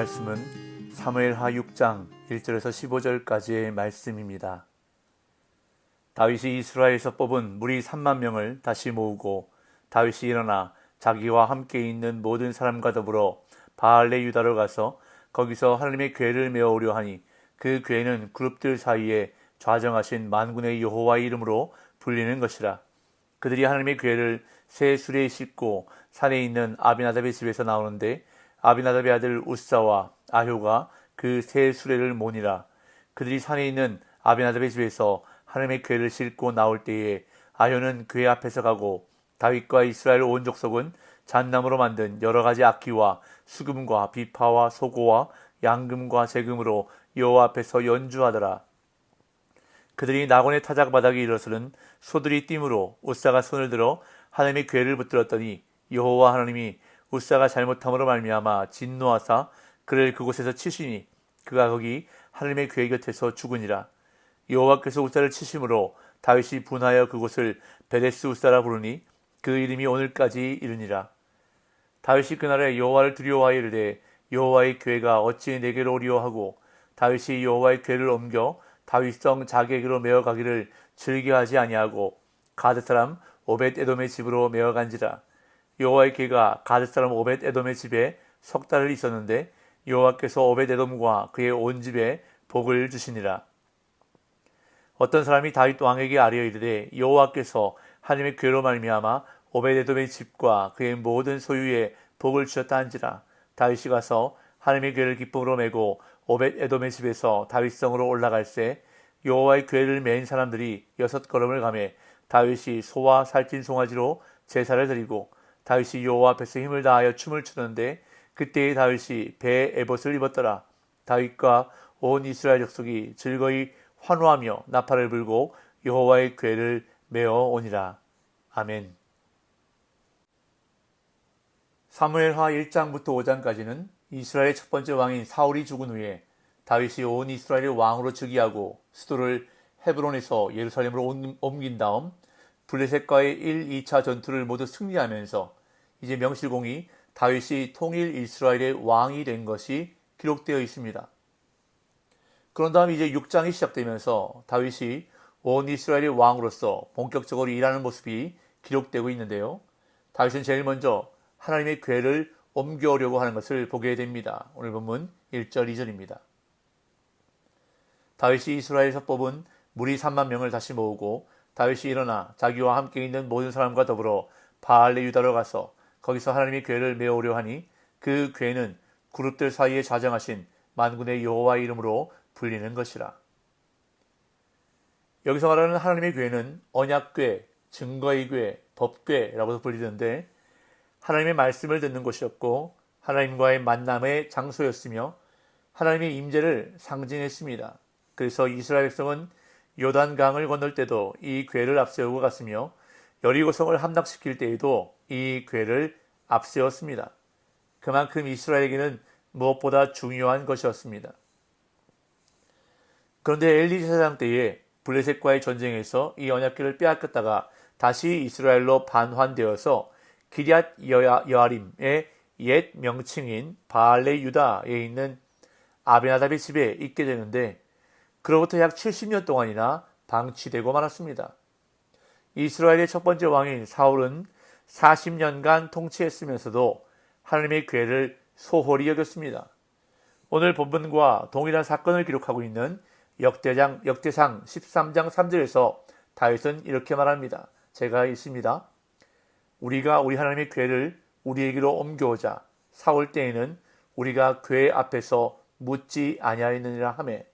말씀은 사무엘하 6장 1절에서 15절까지의 말씀입니다. 다윗이 이스라엘에서 뽑은 무리 3만 명을 다시 모으고 다윗이 일어나 자기와 함께 있는 모든 사람과 더불어 바알레 유다로 가서 거기서 하나님의 궤를 메어오려 하니 그 궤는 그룹들 사이에 좌정하신 만군의 여호와의 이름으로 불리는 것이라. 그들이 하나님의 궤를 새 수레에 싣고 산에 있는 아비나답의 집에서 나오는데 아비나답의 아들 우사와 아효가 그새 수레를 모니라. 그들이 산에 있는 아비나답의 집에서 하나님의 궤를 싣고 나올 때에 아효는 궤 앞에서 가고 다윗과 이스라엘 온 족속은 잣나무로 만든 여러 가지 악기와 수금과 비파와 소고와 양금과 재금으로 여호와 앞에서 연주하더라. 그들이 낙원의 타작 바닥에 이르러서는 소들이 띠므로 우사가 손을 들어 하나님의 궤를 붙들었더니 여호와 하나님이 우사가 잘못함으로 말미암아 진노하사 그를 그곳에서 치시니 그가 거기 하나님의 궤 곁에서 죽으니라. 여호와께서 우사를 치심으로 다윗이 분하여 그곳을 베데스 우사라 부르니 그 이름이 오늘까지 이르니라. 다윗이 그날에 여호와를 두려워하여 이르되 여호와의 궤가 어찌 내게로 오리오 하고 다윗이 여호와의 궤를 옮겨 다윗성 자객으로 메어 가기를 즐겨하지 아니하고 가드 사람 오벳 에돔의 집으로 메어 간지라 여호와의 궤가 가드 사람 오벳 에돔의 집에 석 달을 있었는데 여호와께서 오벳 에돔과 그의 온 집에 복을 주시니라. 어떤 사람이 다윗 왕에게 아뢰어 이르되 여호와께서 하나님의 궤로 말미암아 오벳 에돔의 집과 그의 모든 소유에 복을 주셨다 한지라. 다윗이 가서 하나님의 궤를 기쁨으로 메고 오벳 에돔의 집에서 다윗성으로 올라갈새 여호와의 궤를 맨 사람들이 여섯 걸음을 가매 다윗이 소와 살찐 송아지로 제사를 드리고 다윗이 여호와 앞에서 힘을 다하여 춤을 추는데 그때의 다윗이 배에 에봇을 입었더라 다윗과 온 이스라엘 족속이 즐거이 환호하며 나팔을 불고 여호와의 궤를 메어 오니라 아멘. 사무엘하 1장부터 5장까지는 이스라엘의 첫 번째 왕인 사울이 죽은 후에 다윗이 온 이스라엘의 왕으로 즉위하고 수도를 헤브론에서 예루살렘으로 옮긴 다음 블레셋과의 1, 2차 전투를 모두 승리하면서 이제 명실공히 다윗이 통일 이스라엘의 왕이 된 것이 기록되어 있습니다. 그런 다음 이제 6장이 시작되면서 다윗이 온 이스라엘의 왕으로서 본격적으로 일하는 모습이 기록되고 있는데요. 다윗은 제일 먼저 하나님의 궤를 옮겨오려고 하는 것을 보게 됩니다. 오늘 본문 1절, 2절입니다. 다윗이 이스라엘에서 뽑은 무리 3만 명을 다시 모으고 다윗이 일어나 자기와 함께 있는 모든 사람과 더불어 바알레 유다로 가서 거기서 하나님의 궤를 메어오려 하니 그 궤는 그룹들 사이에 자정하신 만군의 여호와의 이름으로 불리는 것이라. 여기서 말하는 하나님의 궤는 언약궤, 증거의 궤, 법궤라고도 불리는데 하나님의 말씀을 듣는 곳이었고 하나님과의 만남의 장소였으며 하나님의 임재를 상징했습니다. 그래서 이스라엘 백성은 요단강을 건널 때도 이 궤를 앞세우고 갔으며 여리고성을 함락시킬 때에도 이 궤를 앞세웠습니다. 그만큼 이스라엘에게는 무엇보다 중요한 것이었습니다. 그런데 엘리 사장 때에 블레셋과의 전쟁에서 이 언약궤를 빼앗겼다가 다시 이스라엘로 반환되어서 기리앗 여아림의 옛 명칭인 바알레 유다에 있는 아베나답의 집에 있게 되는데 그로부터 약 70년 동안이나 방치되고 말았습니다. 이스라엘의 첫 번째 왕인 사울은 40년간 통치했으면서도 하나님의 궤를 소홀히 여겼습니다. 오늘 본문과 동일한 사건을 기록하고 있는 역대장, 역대상 13장 3절에서 다윗은 이렇게 말합니다. 제가 있습니다. 우리가 우리 하나님의 궤를 우리에게로 옮겨오자 사올 때에는 우리가 궤 앞에서 묻지 아니하였느니라 하매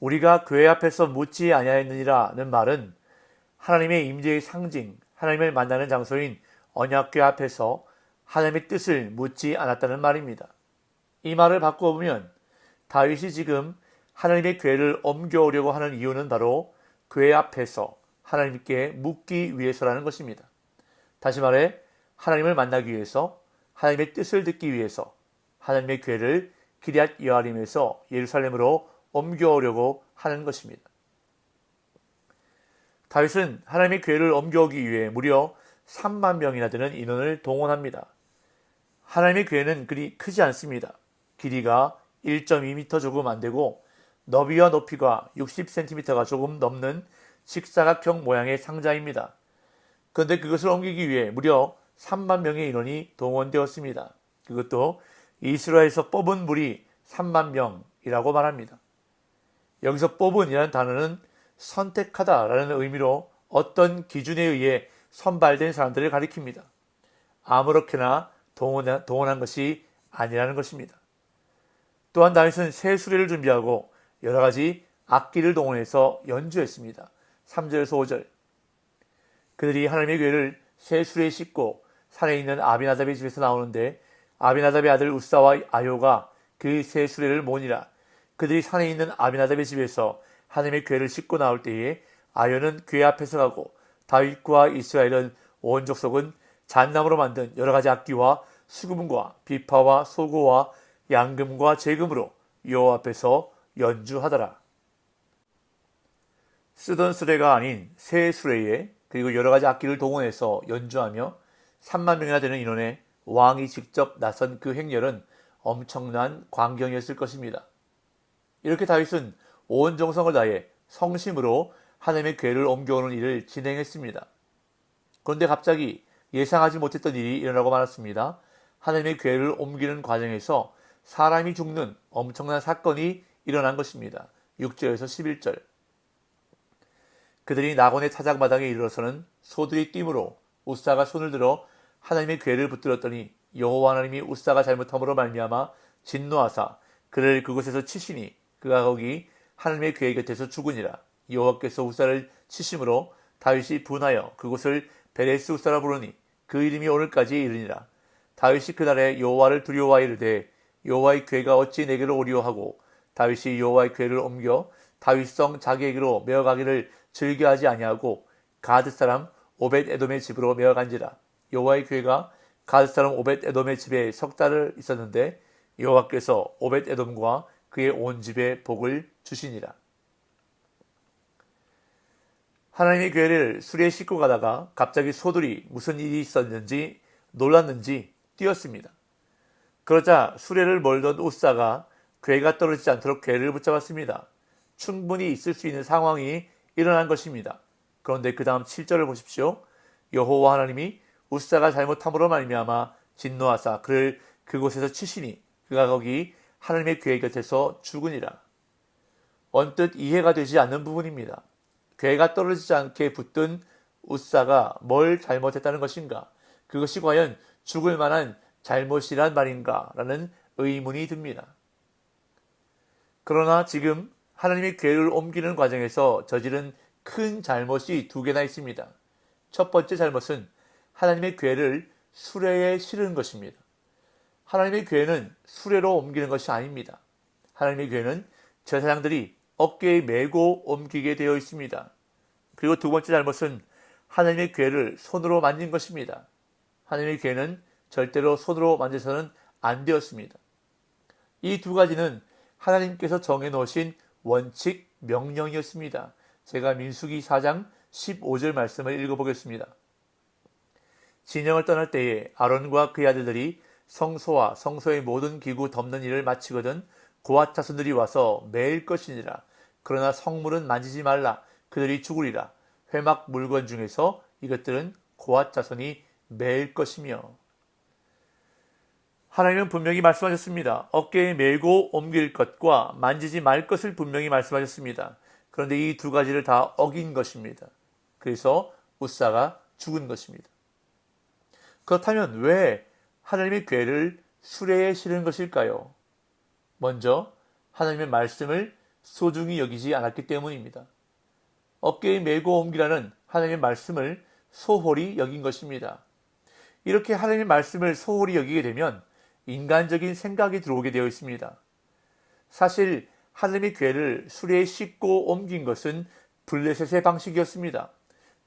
우리가 궤 앞에서 묻지 아니하였느니라는 말은 하나님의 임재의 상징, 하나님을 만나는 장소인 언약궤 앞에서 하나님의 뜻을 묻지 않았다는 말입니다. 이 말을 바꿔보면 다윗이 지금 하나님의 궤를 옮겨오려고 하는 이유는 바로 궤 앞에서 하나님께 묻기 위해서라는 것입니다. 다시 말해 하나님을 만나기 위해서 하나님의 뜻을 듣기 위해서 하나님의 궤를 기리앗 여아림에서 예루살렘으로 옮겨오려고 하는 것입니다. 다윗은 하나님의 궤를 옮겨오기 위해 무려 3만 명이나 되는 인원을 동원합니다. 하나님의 교회는 그리 크지 않습니다. 길이가 1.2m 조금 안 되고 너비와 높이가 60cm가 조금 넘는 직사각형 모양의 상자입니다. 그런데 그것을 옮기기 위해 무려 3만 명의 인원이 동원되었습니다. 그것도 이스라엘에서 뽑은 무리 3만 명이라고 말합니다. 여기서 뽑은이라는 단어는 선택하다라는 의미로 어떤 기준에 의해 선발된 사람들을 가리킵니다. 아무렇게나 동원한, 것이 아니라는 것입니다. 또한 다윗은 새 수레를 준비하고 여러 가지 악기를 동원해서 연주했습니다. 3절에서 5절. 그들이 하나님의 교회를 새 수레에 싣고 산에 있는 아비나답의 집에서 나오는데 아비나답의 아들 우사와 아요가 그 새 수레를 모니라. 그들이 산에 있는 아비나답의 집에서 하나님의 교회를 싣고 나올 때에 아요는 교회 앞에서 가고 다윗과 이스라엘은 온 족속은 잣나무로 만든 여러 가지 악기와 수금과 비파와 소고와 양금과 재금으로 여호와 앞에서 연주하더라. 쓰던 수레가 아닌 새 수레에 그리고 여러 가지 악기를 동원해서 연주하며 3만 명이나 되는 인원의 왕이 직접 나선 그 행렬은 엄청난 광경이었을 것입니다. 이렇게 다윗은 온 정성을 다해 성심으로 하나님의 괴를 옮겨오는 일을 진행했습니다. 그런데 갑자기 예상하지 못했던 일이 일어나고 말았습니다. 하나님의 괴를 옮기는 과정에서 사람이 죽는 엄청난 사건이 일어난 것입니다. 6절에서 11절. 그들이 낙원의 타작마당에 이르러서는 소들이 뛰므로 우사가 손을 들어 하나님의 괴를 붙들었더니 여호와 하나님이 우사가 잘못함으로 말미암아 진노하사 그를 그곳에서 치시니 그가 거기 하나님의 괴 곁에서 죽으니라. 여호와께서 우사를 치심으로 다윗이 분하여 그곳을 베레스 우사라 부르니 그 이름이 오늘까지 이르니라. 다윗이 그날에 여호와를 두려워하 이르되 여호와의 괴가 어찌 내게로 오리오 하고 다윗이 여호와의 괴를 옮겨 다윗성 자기에게로 메어가기를 즐겨하지 아니하고 가드 사람 오벳 에돔의 집으로 메어간지라. 여호와의 괴가 가드 사람 오벳 에돔의 집에 석 달을 있었는데 여호와께서 오벳 에돔과 그의 온 집에 복을 주시니라. 하나님의 교회를 수리에 싣고 가다가 갑자기 소들이 무슨 일이 있었는지 놀랐는지 뛰었습니다. 그러자 수레를 몰던 우사가 괴가 떨어지지 않도록 괴를 붙잡았습니다. 충분히 있을 수 있는 상황이 일어난 것입니다. 그런데 그 다음 7절을 보십시오. 여호와 하나님이 우사가 잘못함으로 말미암아 진노하사 그를 그곳에서 치시니 그가 거기 하나님의 괴 곁에서 죽으니라. 언뜻 이해가 되지 않는 부분입니다. 괴가 떨어지지 않게 붙든 우사가 뭘 잘못했다는 것인가? 그것이 과연 죽을 만한 잘못이란 말인가? 라는 의문이 듭니다. 그러나 지금 하나님의 괴를 옮기는 과정에서 저지른 큰 잘못이 두 개나 있습니다. 첫 번째 잘못은 하나님의 괴를 수레에 실은 것입니다. 하나님의 괴는 수레로 옮기는 것이 아닙니다. 하나님의 괴는 제사장들이 어깨에 메고 옮기게 되어 있습니다. 그리고 두 번째 잘못은 하나님의 괴를 손으로 만진 것입니다. 하나님의 괴는 절대로 손으로 만져서는 안 되었습니다. 이 두 가지는 하나님께서 정해 놓으신 원칙 명령이었습니다. 제가 민수기 4장 15절 말씀을 읽어보겠습니다. 진영을 떠날 때에 아론과 그의 아들들이 성소와 성소의 모든 기구 덮는 일을 마치거든 고아 자손들이 와서 매일 것이니라. 그러나 성물은 만지지 말라. 그들이 죽으리라. 회막 물건 중에서 이것들은 고아 자손이 매일 것이며 하나님은 분명히 말씀하셨습니다. 어깨에 메고 옮길 것과 만지지 말 것을 분명히 말씀하셨습니다. 그런데 이 두 가지를 다 어긴 것입니다. 그래서 우사가 죽은 것입니다. 그렇다면 왜 하나님의 괴를 수레에 실은 것일까요? 먼저 하나님의 말씀을 소중히 여기지 않았기 때문입니다. 어깨에 메고 옮기라는 하나님의 말씀을 소홀히 여긴 것입니다. 이렇게 하나님의 말씀을 소홀히 여기게 되면 인간적인 생각이 들어오게 되어 있습니다. 사실 하나님의 괴를 수레에 싣고 옮긴 것은 블레셋의 방식이었습니다.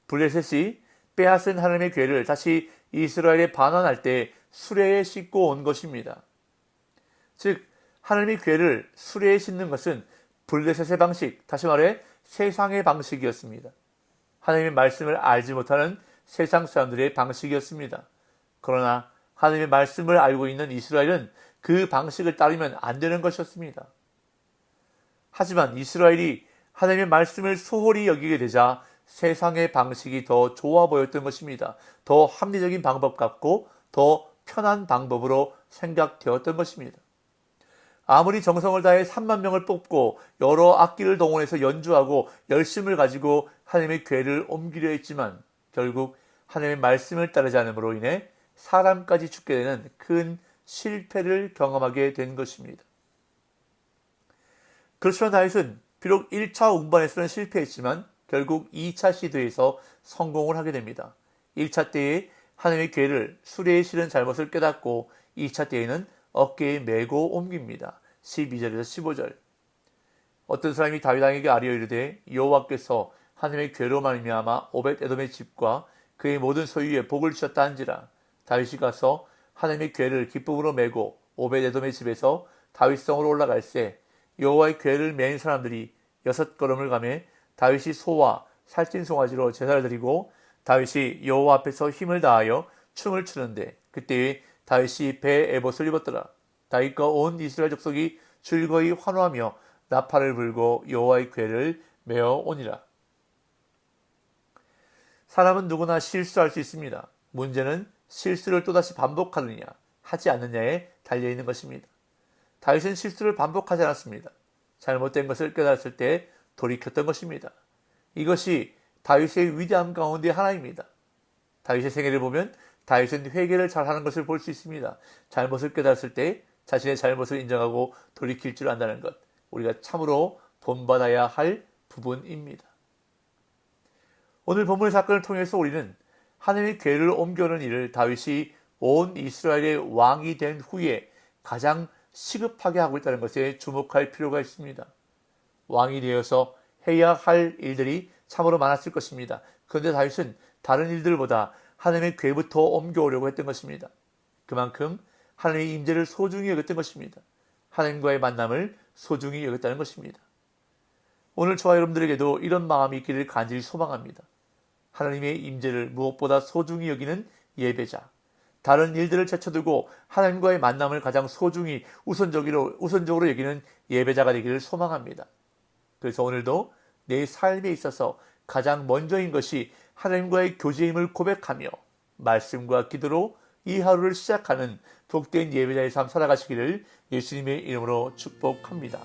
블레셋이 빼앗은 하나님의 괴를 다시 이스라엘에 반환할 때 수레에 싣고 온 것입니다. 즉 하나님의 괴를 수레에 싣는 것은 블레셋의 방식, 다시 말해 세상의 방식이었습니다. 하나님의 말씀을 알지 못하는 세상 사람들의 방식이었습니다. 그러나 하나님의 말씀을 알고 있는 이스라엘은 그 방식을 따르면 안 되는 것이었습니다. 하지만 이스라엘이 하나님의 말씀을 소홀히 여기게 되자 세상의 방식이 더 좋아 보였던 것입니다. 더 합리적인 방법 같고 더 편한 방법으로 생각되었던 것입니다. 아무리 정성을 다해 3만 명을 뽑고 여러 악기를 동원해서 연주하고 열심을 가지고 하나님의 괴를 옮기려 했지만 결국 하나님의 말씀을 따르지 않음으로 인해 사람까지 죽게 되는 큰 실패를 경험하게 된 것입니다. 그렇지만 다윗은 비록 1차 운반에서는 실패했지만 결국 2차 시도에서 성공을 하게 됩니다. 1차 때에 하나님의 괴를 수레에 실은 잘못을 깨닫고 2차 때에는 어깨에 메고 옮깁니다. 12절에서 15절. 어떤 사람이 다윗왕에게 아뢰어 이르되 여호와께서 하나님의 괴로 말미암아 오벳 에돔의 집과 그의 모든 소유에 복을 주셨다 한지라 다윗이 가서 하나님의 괴를 기쁨으로 메고 오벳 에돔의 집에서 다윗성으로 올라갈새 여호와의 괴를 맨 사람들이 여섯 걸음을 가매 다윗이 소와 살찐 송아지로 제사를 드리고 다윗이 여호와 앞에서 힘을 다하여 춤을 추는데 그때에 다윗이 배 에봇을 입었더라. 다윗과 온 이스라엘 족속이 즐거이 환호하며 나팔을 불고 여호와의 괴를 메어 오니라. 사람은 누구나 실수할 수 있습니다. 문제는 실수를 또다시 반복하느냐, 하지 않느냐에 달려 있는 것입니다. 다윗은 실수를 반복하지 않았습니다. 잘못된 것을 깨달았을 때 돌이켰던 것입니다. 이것이 다윗의 위대함 가운데 하나입니다. 다윗의 생애를 보면 다윗은 회개를 잘하는 것을 볼 수 있습니다. 잘못을 깨달았을 때 자신의 잘못을 인정하고 돌이킬 줄 안다는 것, 우리가 참으로 본받아야 할 부분입니다. 오늘 본문 사건을 통해서 우리는 하나님의 괴를 옮겨오는 일을 다윗이 온 이스라엘의 왕이 된 후에 가장 시급하게 하고 있다는 것에 주목할 필요가 있습니다. 왕이 되어서 해야 할 일들이 참으로 많았을 것입니다. 그런데 다윗은 다른 일들보다 하나님의 괴부터 옮겨오려고 했던 것입니다. 그만큼 하나님의 임재를 소중히 여겼던 것입니다. 하나님과의 만남을 소중히 여겼다는 것입니다. 오늘 저와 여러분들에게도 이런 마음이 있기를 간절히 소망합니다. 하나님의 임재를 무엇보다 소중히 여기는 예배자, 다른 일들을 제쳐두고 하나님과의 만남을 가장 소중히 우선적으로, 우선적으로 여기는 예배자가 되기를 소망합니다. 그래서 오늘도 내 삶에 있어서 가장 먼저인 것이 하나님과의 교제임을 고백하며 말씀과 기도로 이 하루를 시작하는 복된 예배자의 삶 살아가시기를 예수님의 이름으로 축복합니다.